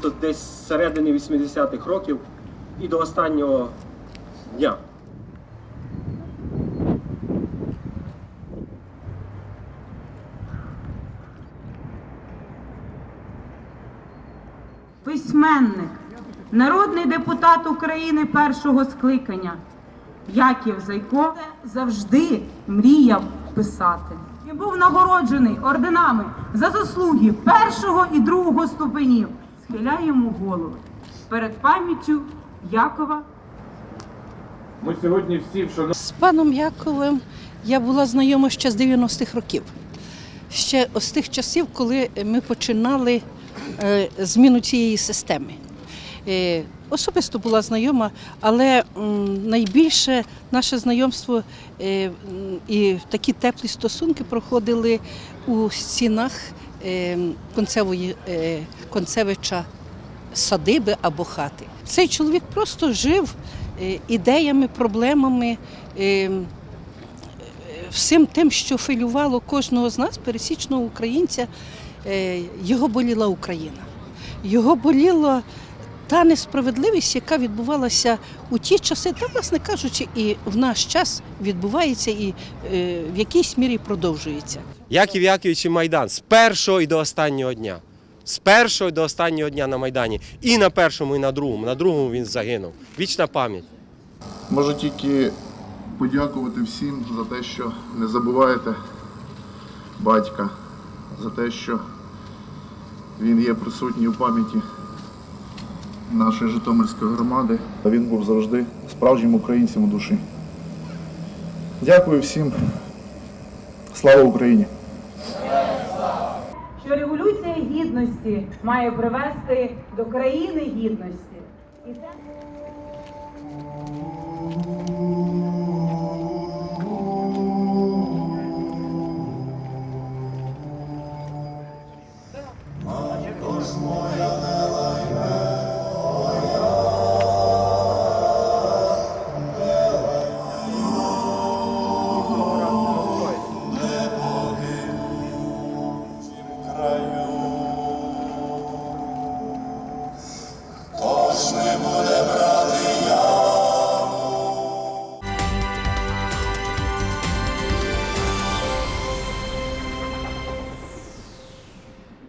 тобто десь з середини 80-х років і до останнього дня. письменник, народний депутат України першого скликання. Яків Зайко завжди мріяв писати. Він був нагороджений орденами за заслуги першого і другого ступенів. Схиляємо голови перед пам'яттю Якова Ми сьогодні всі вшануємо. З паном Яковим я була знайома ще з 90-х років. Ще з тих часів, коли ми починали е, зміну цієї системи. Е, Особисто була знайома, але м, найбільше наше знайомство е, і такі теплі стосунки проходили у стінах концевої, е, концевича садиби або хати. Цей чоловік просто жив е, ідеями, проблемами, е, е, всім тим, що хвилювало кожного з нас, пересічного українця, його боліла Україна. Його боліла та несправедливість, яка відбувалася у ті часи, та, власне кажучи, і в наш час відбувається і е, в якійсь мірі продовжується. Яків Якович і Майдан з першого і до останнього дня. З першого і до останнього дня на Майдані. І на першому, і на другому. На другому він загинув. Вічна пам'ять. Можу тільки подякувати всім за те, що не забуваєте батька, за те, що він є присутній у пам'яті нашої Житомирської громади. Він був завжди справжнім українцем у душі. Дякую всім. Слава Україні! що революція гідності має привести до країни гідності. І це